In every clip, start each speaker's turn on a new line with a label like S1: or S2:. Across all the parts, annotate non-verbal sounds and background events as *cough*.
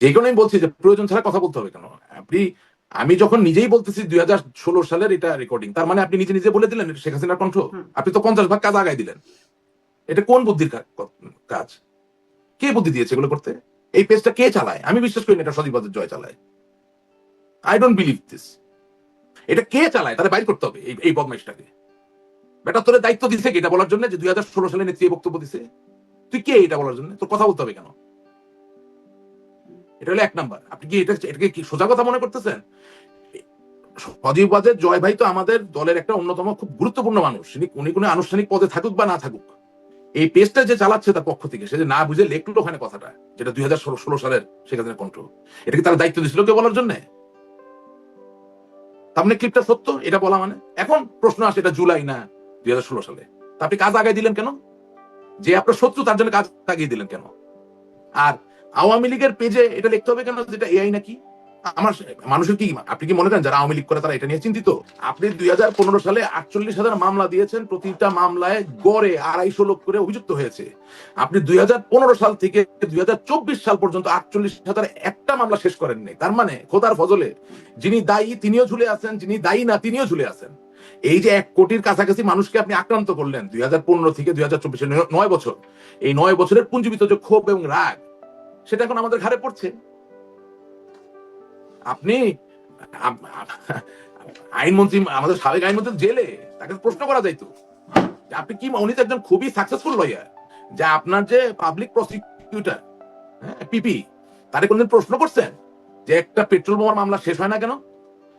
S1: এই কারণে আমি বলছি যে প্রয়োজন ছাড়া কথা বলতে হবে কেন? আপনি আমি যখন নিজেই বলতেছি দুই হাজার ষোলো সালের এটা রেকর্ডিং তার মানে আপনি নিজে নিজে বলে দিলেন শেখ হাসিনার কণ্ঠ? আপনি তো পঞ্চাশ ভাগ কাজ আগায় দিলেন। এটা কোন বুদ্ধির কাজ? কে বুদ্ধি দিয়েছে এগুলো করতে? এই পেজটা কে চালায়? আমি বিশ্বাস করি না এটা সজীবাদের জয় চালায়। আই ডোন্ট বিলিভ দিস এটা কে চালায়? তাহলে বাইর করতে হবে এই এই বদমাইশটাকে। বেটা তোর দায়িত্ব দিছে কি এটা বলার জন্য যে দুই হাজার ষোলো সালে নেত্রী বক্তব্য দিছে? তুই কে এটা বলার জন্য? তোর কথা বলতে হবে কেন? এটা হলো এক নাম্বার। আপনি কি এটা এটাকে কি সোজা কথা মনে করতেছেন? সজীব জয় ভাই তো আমাদের দলের একটা অন্যতম খুব গুরুত্বপূর্ণ মানুষ। উনি কোনো আনুষ্ঠানিক পদে থাকুক বা না থাকুক। এই পেজটা যে চালাচ্ছে তার পক্ষ থেকে, সে যে না বুঝে লেখলো ওখানে কথাটা, যেটা দুই হাজার ষোলো সালের সেখানে কণ্ঠ। এটা কি তারা দায়িত্ব দিছিল কেউ বলার জন্য? তার মানে ক্লিপটা সত্য? এটা বলা মানে? এখন প্রশ্ন আসে, এটা জুলাই না দুই হাজার ষোলো সালে। তা আপনি কাজ আগায় দিলেন কেন? যে আপনার শত্রু, তার জন্য কাজ আগিয়ে দিলেন কেন? আর আওয়ামী লীগের পেজে এটা লিখতে হবে কেন? যেটা এআই নাকি? আমার মানুষের কি আপনি কি মনে করেন যারা আওয়ামী লীগ করে তারা এটা নিয়ে চিন্তিত? আপনি দুই হাজার পনেরো সালে আটচল্লিশ হাজার মামলা দিয়েছেন, প্রতিটা মামলায় গড়ে আড়াইশো লোক করে অভিযুক্ত হয়েছে। আপনি দুই হাজার পনেরো সাল থেকে দুই হাজার চব্বিশ সাল পর্যন্ত আটচল্লিশ হাজার একটা মামলা শেষ করেননি তার মানে খোদার ফজলে, যিনি দায়ী তিনিও ঝুলে আছেন, যিনি দায়ী না তিনিও ঝুলে আছেন। এই যে এক কোটির কাছাকাছি মানুষকে আপনি আক্রান্ত করলেন, দুই হাজার পনেরো থেকে দুই হাজার চব্বিশে নয় বছর। এই নয় বছরের পুঞ্জীবিত যে ক্ষোভ এবং রাগ সেটা এখন আমাদের ঘাড়ে পড়ছে। আপনি আপ- আপ- আইনমন্ত্রী, আমাদের সাবেক আইনমন্ত্রী জেলে তাকে প্রশ্ন করা যাইতো আপনি কি, উনি তো একজন খুবই সাকসেসফুল লয়ার যে আপনার যে পাবলিক প্রসিকিউটর পিপি তারে কোনদিন প্রশ্ন করছেন যে একটা পেট্রোল বোমার মামলা শেষ হয় না কেন?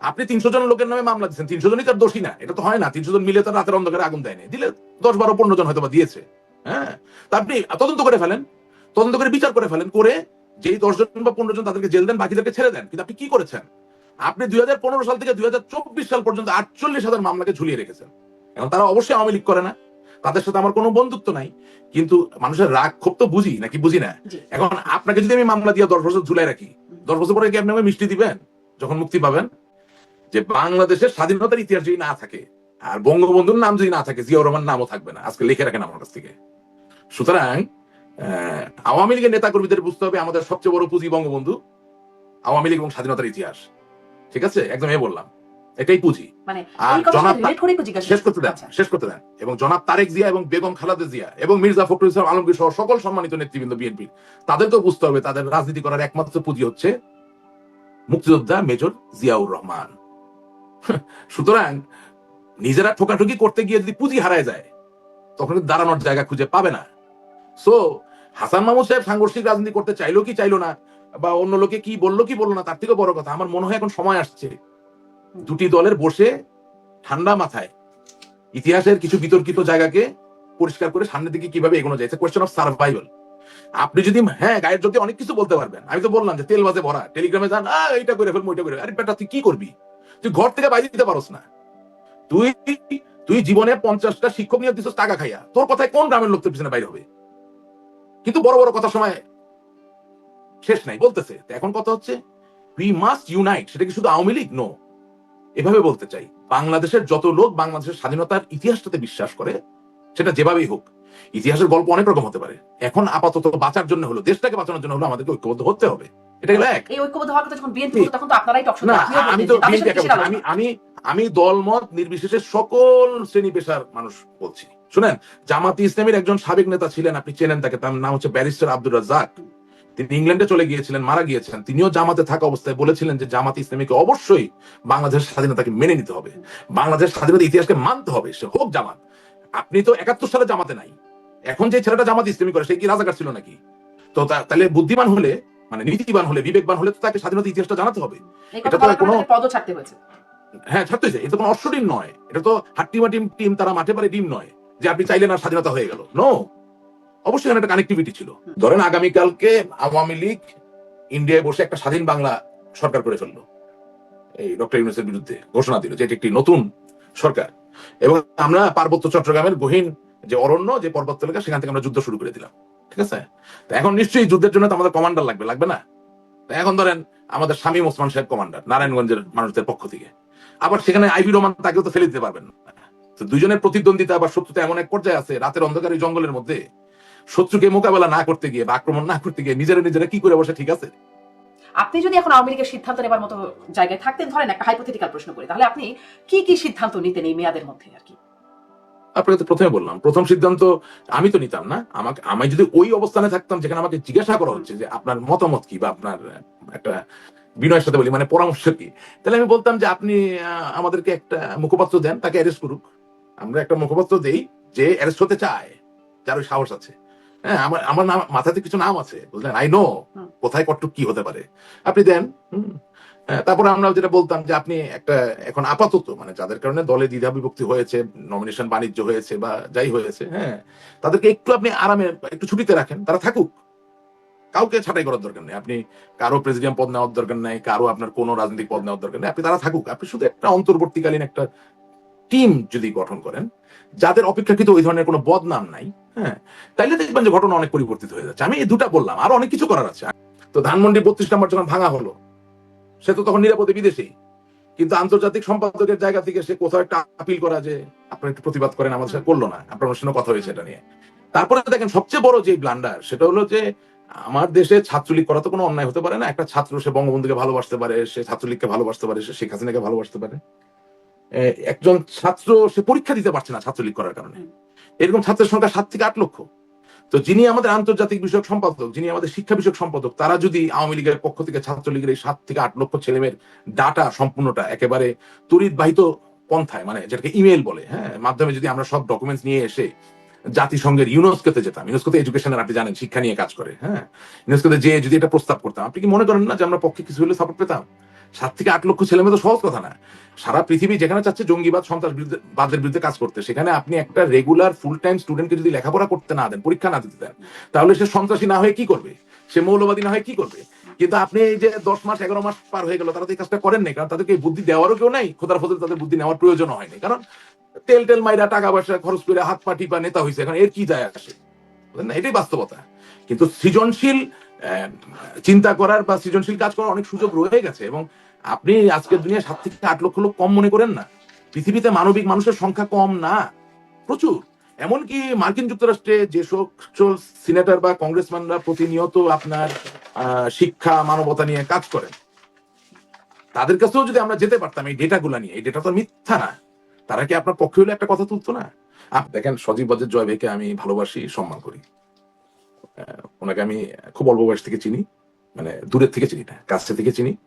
S1: আপনি তিনশো জন লোকের নামে মামলা দিচ্ছেন, তিনশো জনই তার দোষী না, এটা তো হয় না, তিনশো জন মিলে তার রাতের অন্ধকারে আগুন দেয়নি দিলে দশ বারো পনেরো জন হয়তো দিয়েছে হ্যাঁ তা আপনি তদন্ত করে ফেলেন। তদন্ত করে বিচার করে ফেলেন করে যেই দশ জন বা পনেরো জন তাদেরকে জেল দেন বাকিদেরকে ছেড়ে দেন। কিন্তু আপনি কি করেছেন? আপনি দুই হাজার পনেরো সাল থেকে দুই হাজার চব্বিশ সাল পর্যন্ত আটচল্লিশ হাজার মামলাকে ঝুলিয়ে রেখেছেন। এখন তারা অবশ্যই আওয়ামী লীগ করে না। তাদের সাথে আমার কোনো বন্ধুত্ব নাই। কিন্তু মানুষের রাগ ক্ষোভ তো বুঝি নাকি বুঝি না? এখন আপনাকে যদি আমি মামলা দিয়ে দশ বছর ঝুলাই রাখি দশ বছর পরে কি আপনি আমাকে মিষ্টি দিবেন? যখন মুক্তি পাবেন? যে বাংলাদেশের স্বাধীনতার ইতিহাস যদি না থাকে আর বঙ্গবন্ধুর নাম যদি না থাকে জিয়াউর রহমান নামও থাকবে না আজকে লিখে রাখেন আমার কাছ থেকে। সুতরাং আওয়ামী লীগের নেতা কর্মীদের বুঝতে হবে আমাদের সবচেয়ে বড় পুঁজি বঙ্গবন্ধু। আওয়ামী লীগ এবং স্বাধীনতার ইতিহাস। ঠিক আছে? একদম এ বললাম। এটাই পুঁজি।
S2: মানে
S1: আর জনাব শেষ করতে দেন
S2: আচ্ছা।
S1: শেষ করতে দেন। এবং জনাব তারেক জিয়া এবং বেগম খালাদা জিয়া এবং মির্জা ফখরুল ইসলাম আলমগীর সহ সকল সম্মানিত নেতৃবৃন্দ বিএনপি তাদেরকেও বুঝতে হবে তাদের রাজনীতি করার একমাত্র পুঁজি হচ্ছে মুক্তিযোদ্ধা মেজর জিয়াউর রহমান। *laughs* সুতরাং নিজেরা ঠোকাঠুকি করতে গিয়ে যদি পুঁজি হারায় যায় তখন দাঁড়ানোর জায়গা খুঁজে পাবে না। সো হাসান মাহমুদ সাহেব সাংঘর্ষিক রাজনীতি করতে চাইলো কি চাইলো না? বা অন্য লোকে কি বলল কি বলল না, তার থেকে বড় কথা। আমার মনে হয় এখন সময় আসছে। দুটি দলের বসে ঠান্ডা মাথায় ইতিহাসের কিছু বিতর্কিত জায়গাকে পরিষ্কার করে সামনের দিকে কীভাবে এগোনো যায়। কোয়েশ্চেন অফ সার্ভাইভাল আপনি যদি হ্যাঁ গায়ের যদি অনেক কিছু বলতে পারবেন। আমি তো বললাম যে তেল বাজে ভরা। টেলিগ্রামে যান এইটা করে ফেলব, ওইটা করে আরে বেটা, তুই কি করবি? তুই ঘর থেকে বাইরে দিতে পারস না। তুই তুই জীবনে পঞ্চাশটা শিক্ষক নিয়োগ দিছিস টাকা খাইয়া। তোর কথায় কোন গ্রামের লোক তোর পিছনে বাইরে হবে? কিন্তু বড় বড় কথার সময় শেষ নাই বলতেছে। এখন কথা হচ্ছে উই মাস্ট ইউনাইট সেটা কি শুধু আওয়ামী লীগ? নো এভাবে বলতে চাই বাংলাদেশের যত লোক বাংলাদেশের স্বাধীনতার ইতিহাসটাতে বিশ্বাস করে সেটা যেভাবেই হোক ইতিহাসের গল্প অনেক রকম হতে পারে। এখন আপাতত বাঁচার জন্য হলো দেশটাকে বাঁচানোর জন্য হলো আমাদেরকে ঐক্যবদ্ধ হতে হবে। এটা হলো এক।
S2: এই ঐক্যবদ্ধ হওয়ার কথা যখন বিএনপি তখন তো আপনারাই টকশো
S1: না আমি তো BNP কে বলছি, আমি আমি আমি দলমত নির্বিশেষে সকল শ্রেণি পেশার মানুষ বলছি। শুনেন জামাতি ইসলামের একজন সাবেক নেতা ছিলেন আপনি চেনেন তাকে তার নাম হচ্ছে ব্যারিস্টার আব্দুর রাজ্জাক। তিনি ইংল্যান্ডে চলে গিয়েছিলেন মারা গিয়েছেন। তিনিও জামাতে থাকা অবস্থায় বলেছিলেন যে জামাত ইসলামীকে অবশ্যই বাংলাদেশের স্বাধীনতাকে মেনে নিতে হবে। বাংলাদেশের স্বাধীনতা ইতিহাসকে মানতে হবে সে হোক জামাত। আপনি তো একাত্তর সালে জামাতে নাই। এখন যে ছেলেটা জামাত ইসলামী করে সে কি রাজাকার ছিল নাকি? তো তাহলে বুদ্ধিমান হলে মানে নীতিবান হলে বিবেকবান হলে তো তাকে স্বাধীনতা ইতিহাসটা জানাতে হবে। এটা তো কোনো-
S2: পদও ছাড়তে হয়েছে।
S1: হ্যাঁ ছাড়তে হয়েছে। এটা কোনো অশ্বডিম নয়। এটা তো হাট্টিমা টিম টিম তারা মাঠে পারে ডিম নয়। যে আপনি চাইলেন আর স্বাধীনতা হয়ে গেল। নো অবশ্যই এখানে একটা কানেক্টিভিটি ছিল। ধরেন আগামীকালকে আওয়ামী লীগ ইন্ডিয়ায় বসে একটা স্বাধীন বাংলা সরকার করে ফেলল। এই ডক্টর ইউনুসের বিরুদ্ধে ঘোষণা দিল যে এটি একটি নতুন সরকার। এবং আমরা পার্বত্য চট্টগ্রামের গহীন যে অরণ্য, যে পর্বত এলাকা, সেখান থেকে আমরা যুদ্ধ শুরু করে দিলাম। ঠিক আছে? তো এখন নিশ্চয়ই যুদ্ধের জন্য তো আমাদের কমান্ডার লাগবে লাগবে না? তো এখন ধরেন আমাদের স্বামী ওসমান সাহেব কমান্ডার নারায়ণগঞ্জের মানুষদের পক্ষ থেকে। আবার সেখানে আইবি রহমান তাকেও তো ফেলে দিতে পারবেন না। তো দুজনের প্রতিদ্বন্দ্বিতা বা শত্রুতা এমন এক পর্যায়ে আছে রাতের অন্ধকার জঙ্গলের মধ্যে। শত্রুকে মোকাবেলা না করতে গিয়ে বা আক্রমণ না করতে গিয়ে নিজেরা নিজেরা কি করে বসে ঠিক আছে?
S2: আপনি যদি এখন আওয়ামী লীগের সিদ্ধান্ত নেবার মতো জায়গায় থাকতেন ধরেন একটা হাইপোথেটিক্যাল প্রশ্ন করি তাহলে আপনি কি কি সিদ্ধান্ত নিতেন এই মেয়াদের মধ্যে আর কি?
S1: আপনাকে তো প্রথমে বললাম প্রথম সিদ্ধান্ত আমি তো নিতাম না। আমাকে আমি যদি ওই অবস্থানে থাকতাম যেখানে আমাকে জিজ্ঞাসা করা হচ্ছে যে আপনার মতামত কি বা আপনার একটা বিনয়ের সাথে বলি মানে পরামর্শ কি তাহলে আমি বলতাম যে আপনি আমাদেরকে একটা মুখপাত্র দেন তাকে অ্যারেস্ট করুক। আমরা একটা মুখপাত্র দেই যে অ্যারেস্ট হতে চায় যার ওই সাহস আছে। হ্যাঁ আমার আমার নাম মাথাতে কিছু নাম আছে বুঝলেন? আই নো কোথায় কটটুক কি হতে পারে। আপনি দেন তারপরে আমরা যেটা বলতাম যে আপনি একটা এখন আপাতত মানে যাদের কারণে দলে দ্বিধা বিভক্তি হয়েছে নমিনেশন বাণিজ্য হয়েছে বা যাই হয়েছে হ্যাঁ তাদেরকে একটু আপনি আরামে একটু ছুটিতে রাখেন তারা থাকুক। কাউকে ছাঁটাই করার দরকার নেই। আপনি কারও প্রেসিডেন্ট পদ নেওয়ার দরকার নেই কারও আপনার কোনো রাজনৈতিক পদ নেওয়ার দরকার নেই আপনি তারা থাকুক। আপনি শুধু একটা অন্তর্বর্তীকালীন একটা টিম যদি গঠন করেন, যাদের অপেক্ষাকৃত ওই ধরনের কোনো বদনাম নাই হ্যাঁ তাইলে দেখবেন যে ঘটনা অনেক পরিবর্তিত হয়ে যাচ্ছে। আমি এই দুটা বললাম, আরও অনেক কিছু করার আছে। তো ধানমন্ডি বত্রিশ নম্বর যখন ভাঙা হলো, সে তো তখন নিরাপদে বিদেশেই কিন্তু আন্তর্জাতিক সম্পাদকের জায়গা থেকে সে কোথাও একটা আপিল করা যে, আপনারা একটু প্রতিবাদ করেন, আমাদের সাথে করল না। আপনার সঙ্গে কথা হয়েছে এটা নিয়ে। তারপরে দেখেন, সবচেয়ে বড় যে ব্লান্ডার সেটা হলো যে, আমার দেশে ছাত্রলীগ করা তো কোনো অন্যায় হতে পারে না। একটা ছাত্র সে বঙ্গবন্ধুকে ভালোবাসতে পারে, সে ছাত্রলীগকে ভালোবাসতে পারে, সে শেখ হাসিনাকে ভালোবাসতে পারে। একজন ছাত্র সে পরীক্ষা দিতে পারছে না ছাত্রলীগ করার কারণে। এরকম ছাত্রের সংখ্যা সাত থেকে আট লক্ষ। তো যিনি আমাদের আন্তর্জাতিক বিষয়ক সম্পাদক, যিনি আমাদের শিক্ষা বিষয়ক সম্পাদক, তারা যদি আওয়ামী লীগের পক্ষ থেকে ছাত্রলীগের এই সাত থেকে আট লক্ষ ছেলেমেয়ের ডাটা সম্পূর্ণটা একেবারে তড়িৎবাহিত পন্থায় মানে যেটাকে ইমেল বলে হ্যাঁ মাধ্যমে যদি আমরা সব ডকুমেন্টস নিয়ে এসে জাতিসংঘের ইউনেস্কোতে যেতাম, ইউনেস্কোতে এডুকেশনের আপনি জানেন, শিক্ষা নিয়ে কাজ করে হ্যাঁ। ইউনেস্কোতে যে যদি এটা প্রস্তাব করতাম, আপনি কি মনে করেন না যে আমরা পক্ষে কিছু হলে সাপোর্ট পেতাম? সাত থেকে আট লক্ষ ছেলে মেয়ে তো সহজ কথা না। সারা পৃথিবী যেখানে চাচ্ছে জঙ্গিবাদ, সন্ত্রাস বিরুদ্ধে কাজ করতে। সেখানে আপনি একটা রেগুলার ফুল টাইম স্টুডেন্টকে যদি লেখাপড়া করতে না দেন, পরীক্ষা না দিতে দেন, তাহলে সে সন্ত্রাসী না হয়ে কি করবে? সে মৌলবাদী না হয়ে কি করবে? কিন্তু আপনি এই যে দশ মাস, এগারো মাস পার হয়ে গেল, তারা তো এই কাজটা করেন নাই, কারণ তাদেরকে বুদ্ধি দেওয়ারও কেউ নাই। খোদার ফজল তাদের বুদ্ধি নেওয়ার প্রয়োজন হয়নি কারণ তেল টেল মাইরা, টাকা পয়সা খরচ করে হাত পাটি বা নেতা হয়েছে এখন এর কি যায় আসে? না? এটাই বাস্তবতা। কিন্তু সৃজনশীল চিন্তা করার বা সৃজনশীল কাজ করার অনেক সুযোগ রয়ে গেছে এবং আপনি আজকের দুনিয়া সাত থেকে আট লক্ষ লোক কম মনে করেন না। পৃথিবীতে মানবিক মানুষের সংখ্যা কম না। প্রচুর। এমনকি মার্কিন যুক্তরাষ্ট্রে যে সকল সিনেটর বা কংগ্রেসম্যানরা প্রতিনিয়ত আপনার শিক্ষা, মানবতা নিয়ে কাজ করেন, তাদের কাছেও যদি আমরা যেতে পারতাম এই ডেটাগুলো নিয়ে, এই ডেটা তো মিথ্যা না, তারা কি আপনার পক্ষে হলে একটা কথা তুলতো না? দেখেন, সজীব বাজের জয় ভাইকে আমি ভালোবাসি, সম্মান করি। ওনাকে আমি খুব অল্প বয়স থেকে চিনি মানে দূরের থেকে চিনি না কাছে থেকে চিনি।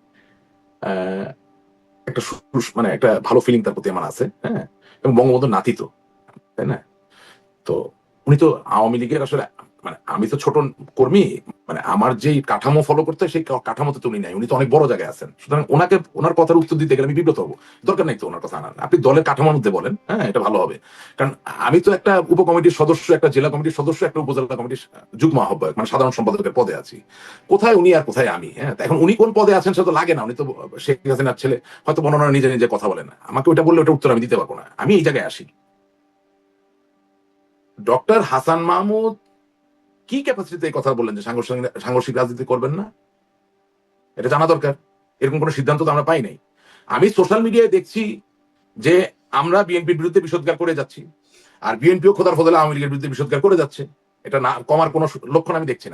S1: একটা মানে একটা ভালো ফিলিং তার প্রতি আমার আছে হ্যাঁ? এবং বঙ্গবন্ধুর নাতি তো, তাই না? তো উনি তো আওয়ামী লীগের আসলে মানে আমি তো ছোট কর্মী মানে আমার যেই কাঠামো ফলো করতে সেই কাঠামোতে তো উনি নাই, উনি তো অনেক বড় জায়গায় আছেন। সুতরাং ওনাকে, ওনার কথার উত্তর দিতে গেলে আমি বিব্রত হব। দরকার নেই তো ওনার কথা আনার। আপনি দলের কাঠামোর মধ্যে বলেন হ্যাঁ এটা ভালো হবে। কারণ আমি তো একটা উপকমিটির সদস্য, একটা জেলা কমিটির সদস্য, একটা উপজেলা কমিটির যুগ্ম আহ্বায়ক মানে সাধারণ সম্পাদকের পদে আছি। কোথায় উনি আর কোথায় আমি হ্যাঁ? এখন উনি কোন পদে আছেন সেটা তো লাগে না। উনি তো শেখ হাসিনার ছেলে, হয়তো বর্ণনা নিজে নিজে কথা বলেন না। আমাকে ওটা বললে ওটা উত্তর আমি দিতে পারব না। আমি এই জায়গায় আসি। ডক্টর হাসান মাহমুদ কি ক্যাপাসিটিতে এই কথা বললেন যে সাংঘর্ষিক রাজনীতি করবেন না? এটা জানা দরকার। এরকম কোনো সিদ্ধান্ত তো আমরা পাই নাই। আমি সোশ্যাল মিডিয়ায় দেখছি যে আমরা বিএনপির বিরুদ্ধে বিষোদ্গার করে যাচ্ছি। আর বিএনপিও খোদার ফদলে আওয়ামী লীগের বিরুদ্ধে বিষোদ্গার করে যাচ্ছে। এটা না কমার কোনো লক্ষণ আমি দেখছি না।